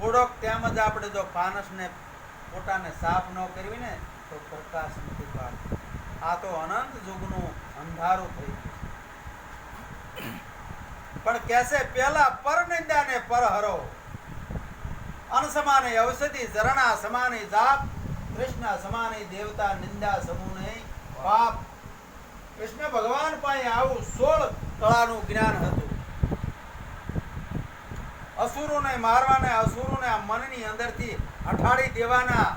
થોડોક તેમ જ આપણે જો ફાનસને પોતાને સાફ ન કરવી ને, તો પ્રકાશ નથી પાડતો. આ તો અનંત યુગનું અંધારું થઈ ગયું. પણ કેસે પેલા પરનિંદા ને પરહરો. અનસમાને ઔષધિ, ઝરણા સમાને જાપ કૃષ્ણ સમાને દેવતા નિંદા સમૂહને પાપ. કૃષ્ણ ભગવાન પાસે આવું સોળ કળાનું જ્ઞાન હતું. અસુરોને મારવાના, અસુરોને આ મનની અંદરથી અઠાડી દેવાના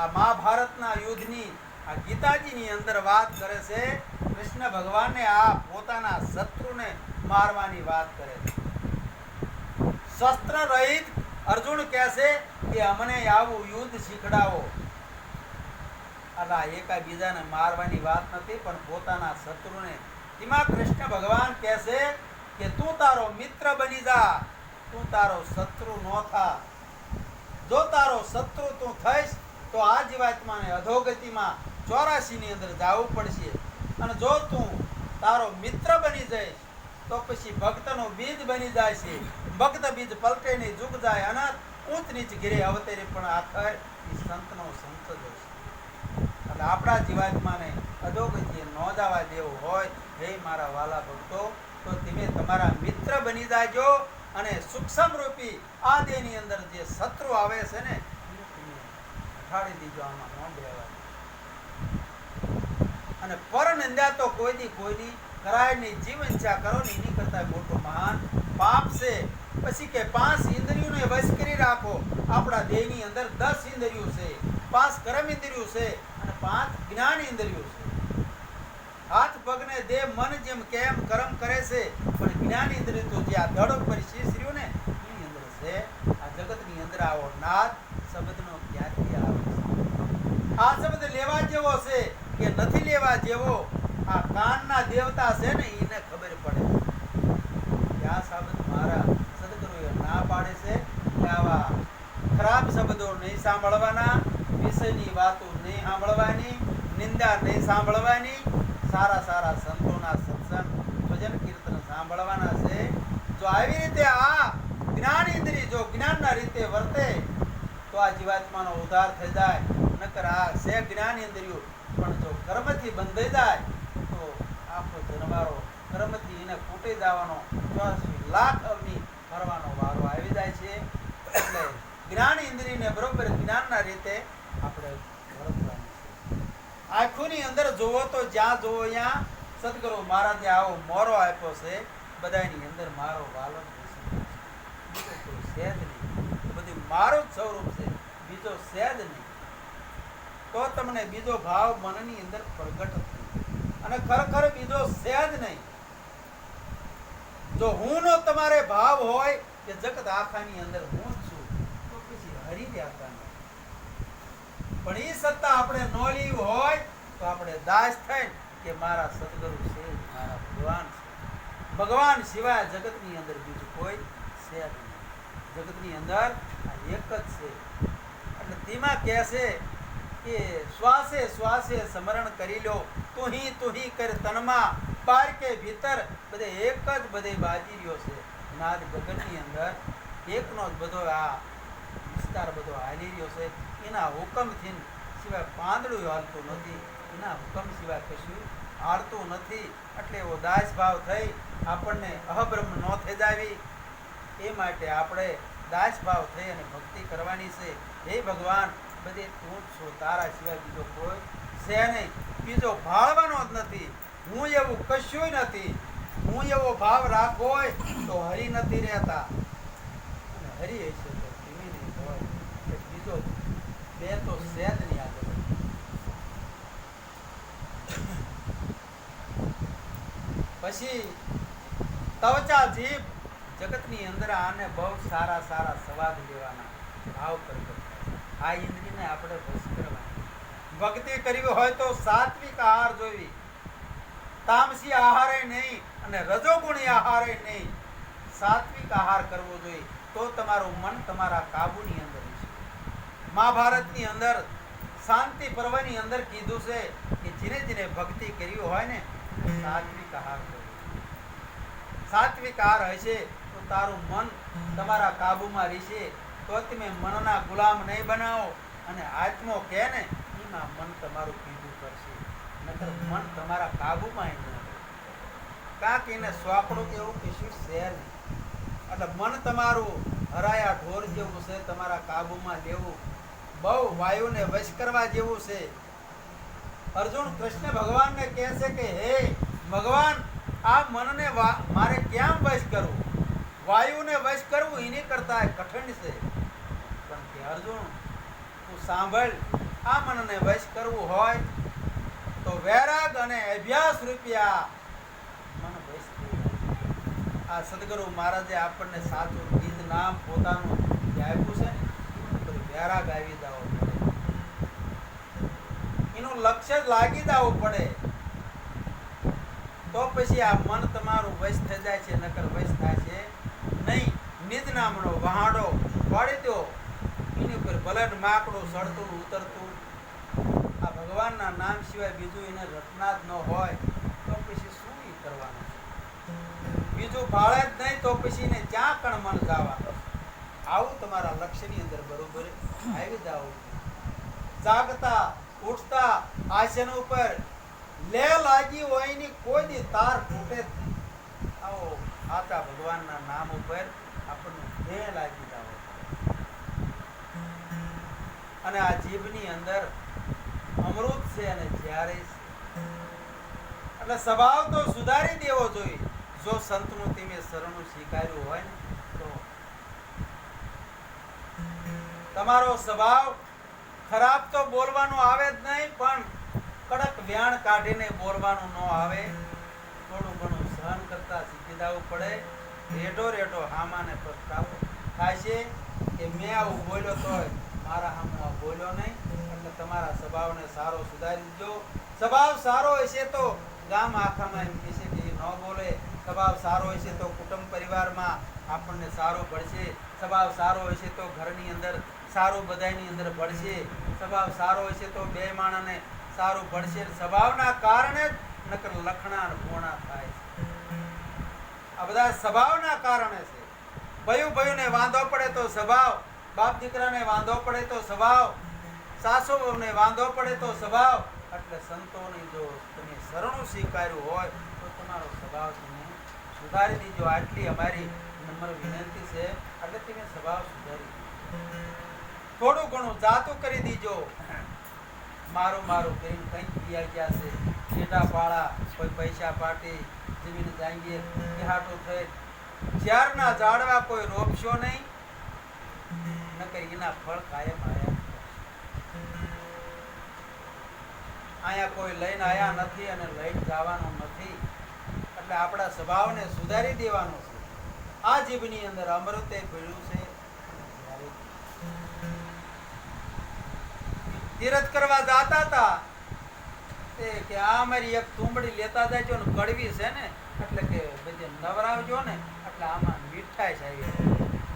આ મહાભારતના યુદ્ધની, આ ગીતાજીની અંદર વાત કરે છે. કૃષ્ણ ભગવાનને આ પોતાના શત્રુને મારવાની વાત કરે છે. શસ્ત્ર રહિત અર્જુન કહેશે કે, અમને આવું યુદ્ધ શીખડાવો. અલા એકા બીજાને મારવાની વાત નથી, પણ પોતાના શત્રુને. એમાં કૃષ્ણ ભગવાન કહેશે કે, તું તારો મિત્ર બની જા. તું તારો શત્રુ ન થા. જો તારો શત્રુ તું થઈશ, તો આ જીવાત્માને અધોગતિમાં ચોરાસીની અંદર જવું પડશે. અને જો તું તારો મિત્ર બની જઈશ, તો પછી ભક્તનો બીજ બની જાય છે ભક્ત બીજ પલટે નહીં જુગ જાય અનંત ઊંચ નીચ ઘેરે અવતરે, પણ આખર એ સંતનો સંત જ હશે. એટલે આપણા જીવાત્માને અધોગતિએ ન જવા દેવું હોય, હે મારા વાલા ભક્તો, તો તમે તમારા મિત્ર બની જાજો. અને સૂક્ષ્મ રૂપી આ દેહની અંદર જે શત્રુ આવે છે ને, ઉઠાડી દીધો આમાં ન અને પર નિંદા તો કોઈની કોઈની કરાયની જીવ ઈચ્છા કરો ને એની કરતા મોટું મહાન પાપ છે. પછી કે પાંચ ઇન્દ્રિયોને વશ કરી રાખો. આપણા દેહની અંદર દસ ઇન્દ્રિયો છે, પાંચ કર્મ ઇન્દ્રિયો છે અને પાંચ જ્ઞાન ઇન્દ્રિયો છે. હાથ પગને દેહ મન જેમ કેમ કર્મ કરે છે. પણ જ્ઞાન ઇન્દ્રિય તો જે આ પર ઉપર શીશ્ર્યું ને એની અંદર છે. આ જગતની અંદર આવો નાદ શબ્દનો ક્યાંથી આવે છે? આ શબ્દ લેવા જેવો છે કે નથી લેવા જેવો? આ કાનના દેવતા છે ને, એને ખબર પડે. કે આ શબ્દ મારા સદગુરુએ ના પાડે છે. કે આવા ખરાબ શબ્દો નહીં સાંભળવાના, વિષયની વાતો નહીં સાંભળવાની, નિંદા નહીં સાંભળવાની સારા સારા સંતોના સત્સંગ ભજન કીર્તન સાંભળવાના છે. જો આવી રીતે આ જ્ઞાન ઇન્દ્રિય જો જ્ઞાનના રીતે વર્તે, તો આ જીવાત્માનો ઉદ્ધાર થઈ જાય. નકર આ છે જ્ઞાન ઇન્દ્રિયો પણ જો કર્મથી બંધાઈ જાય, તો આખો જનવારો કર્મથી એને ફૂટી જવાનો ચોરાસી લાખ અવની ભરવાનો વારો આવી જાય છે. એટલે જ્ઞાન ઇન્દ્રિયને બરોબર જ્ઞાનના રીતે આપણે આંખોની અંદર જોવો તો જ્યાં જોવો ત્યાં, સદગુરુ મહારાજે આવો, મોરો આપ્યો છે બધાની અંદર મારો વાલન જ બીજો કોઈ છે જ નહીં. બધું મારું જ સ્વરૂપ છે. બીજો છે નહીં. તો તમને બીજો ભાવ મનની અંદર પ્રગટ થાય. અને ખરેખર બીજો છે નહીં. જો હું નો તમારે ભાવ હોય કે જગત આખાની અંદર હું જ છું, તો પછી હરી જ આખા પણ એ સત્તા આપણે ન લેવી હોય તો આપણે દાસ થાય કે મારા સદગુરુ છે, મારા ભગવાન છે. ભગવાન સિવાય જગતની અંદર બીજું કોઈ છે જગતની અંદર આ એક જ છે. એટલે તેમાં કહે છે કે શ્વાસે શ્વાસે સ્મરણ કરી લો. તુહી તુહી કર તનમાં. પાર કે ભીતર બધે એક જ બધે બાજી રહ્યો છે. નાદ ગગનની અંદર એકનો જ બધો આ વિસ્તાર બધો હાલી રહ્યો છે. એના હુકમથી સિવાય પાંદડું હાલતું નથી. એના હુકમ સિવાય કશું હાલતું નથી. એટલે એવો દાસ ભાવ થઈ આપણને અહબ્રહ્મ ન થઈ જાવી. એ માટે આપણે દાસ ભાવ થઈ અને ભક્તિ કરવાની છે. હે ભગવાન, બધે તું છો, તારા સિવાય બીજો કોઈ છે નહીં. બીજો ભાળવાનો જ નથી. હું એવું કશું નથી. હું એવો ભાવ રાખો હોય તો હરી નથી રહેતા. હરી હશે તો ધીમે બીજો બે તો સેજ નહીં. પછી તવચા જીભ જગતની અંદર આને બહુ સારા સારા સ્વાદ લેવાના ભાવ પ્રગટ આ ઇન્દ્રિયને આપણે વશ કરવાની. ભક્તિ કરવી હોય તો સાત્વિક આહાર જોવી. તામસી આહારે નહીં અને રજોગુણી આહારે નહીં. સાત્વિક આહાર કરવો જોઈએ તો તમારું મન તમારા કાબુની અંદર છે મહાભારતની અંદર શાંતિ પર્વની અંદર કીધું છે કે જીને જીને ભક્તિ કરવી હોય ને સાત્વિક આહાર સાત્વિક આહાર હશે તો તારું મન તમારા કાબુમાં રહેશે તો તમે મનના ગુલામ નહીં બનાવો અને આત્મો કહે ને, એમાં મન તમારું પીધું કરશે. નકર મન તમારા કાબુમાં ન કાંક એને સ્વાકડું કે એવું કશું એટલે મન તમારું હરાયા ઢોર જેવું છે, તમારા કાબુમાં લેવું. બહુ વાયુને વશ કરવા જેવું છે. અર્જુન કૃષ્ણ ભગવાનને કહે છે કે, હે ભગવાન, આ મનને મારે ક્યાં વશ કરવું વાયુને વશ કરવું એની કરતા કઠિન છે પણ કે, અર્જુન, તું સાંભળ, આ મનને વશ કરવું હોય તો વૈરાગ અને અભ્યાસ રૂપિયા મન વશ. આ સદગુરુ મહારાજે આપણને સાચું ગીત નામ પોતાનું જે આપ્યું છે ને વૈરાગ આવી પડે એનું લક્ષ્ય લાગી દાવું પડે. તો પછી આ મન તમારું વશ થઈ જાય છે, નકર વશ થાય છે નહીં. નિજ નામનો વહાડો વાળી દો એની ઉપર ભલે માકડું સડતું ઉતરતું. આ ભગવાનના નામ સિવાય બીજું એને રટના જ ન હોય, તો પછી શું કરવાનું બીજું ભાળે જ નહીં, તો પછી એને ક્યાં પણ મન જવાનું? આવું તમારા લક્ષ્યની અંદર બરોબર આવી જાવ. જાગતા ઉઠતા આસન ઉપર લે લાગી હોયની કોઈ દી તાર ફૂટે આવો આતા ભગવાનના નામ ઉપર આપણને લે લાગી જાવ અને આ જીભની અંદર અમૃત છે અને જ્યારે એટલે સ્વભાવ તો સુધારી દેવો જોઈએ. જો સંતનું તમે શરણું સ્વીકાર્યું હોય ને તો. તમારો સ્વભાવ ખરાબ તો બોલવાનું આવે જ નહીં, પણ કડક વ્યાણ કાઢીને બોલવાનું ન આવે. થોડું ઘણું સહન કરતા શીખી જવું પડે. રેઢો રેઢો હામાને પસ્તાવો થાય છે કે મેં આવું બોલ્યો તો મારા હામું બોલ્યો નહીં. એટલે તમારા સ્વભાવને સારો સુધારી દીધો સ્વભાવ સારો હશે તો ગામ આખામાં એમ કહેશે કે ન બોલે. સ્વભાવ સારો હશે તો કુટુંબ પરિવારમાં આપણને સારો પડશે. સ્વભાવ સારો હશે તો ઘરની અંદર સારું બધાની અંદર ભળશે. સ્વભાવ સારો હશે તો બે માણસને સારું ભળશે. સ્વભાવના કારણે જ નકર લખણા પૂર્ણા થાય છે. આ બધા સ્વભાવના કારણે છે. ભયું ભયુંને વાંધો પડે તો સ્વભાવ, બાપ દીકરાને વાંધો પડે તો સ્વભાવ, સાસુ વહુને વાંધો પડે તો સ્વભાવ. એટલે સંતોની જો તમે શરણું સ્વીકાર્યું હોય, તો તમારો સ્વભાવ તમે સુધારી દીજો. આટલી અમારી નમ્ર વિનંતી છે. એટલે તમે સ્વભાવ સુધારી દીજો. થોડું ઘણું જાતું કરી દીજો. મારું મારું કરીને કંઈક પીયા ગયા છે. છેટા પાળા કોઈ પૈસા પાટી જમીન જાંગીર હાટું થઈ. ઝાડના ઝાડવા કોઈ રોપશો નહીં? નકર એના ફળ કાયમ આવ્યા અહીંયા કોઈ લઈને આવ્યા નથી અને લઈને જવાનું નથી. એટલે આપણા સ્વભાવને સુધારી દેવાનો છે. આ જીભની અંદર અમૃતે ભર્યું છે. તીરથ કરવા જાતા હતા. તે કે આ મારી એક તુંબડી લેતા જાયજો ને કડવી છે ને એટલે કે બધે નવરાવજો ને એટલે આમાં મીઠાઈ છે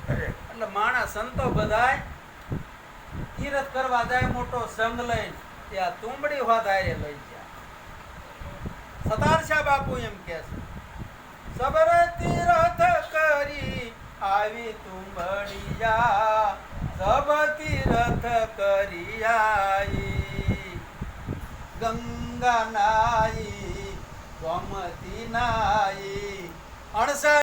એટલે માણા સંતો બધાય તીરથ કરવા જાય મોટો સંગ લઈને ત્યાં તુંબડી હોદાય લઈ ગયા સતારશા બાપુ એમ કે છે સબર તીરથ કરી આવી તુંબડિયા ગંગા નાઈ ગોમતી નાઈ અણસા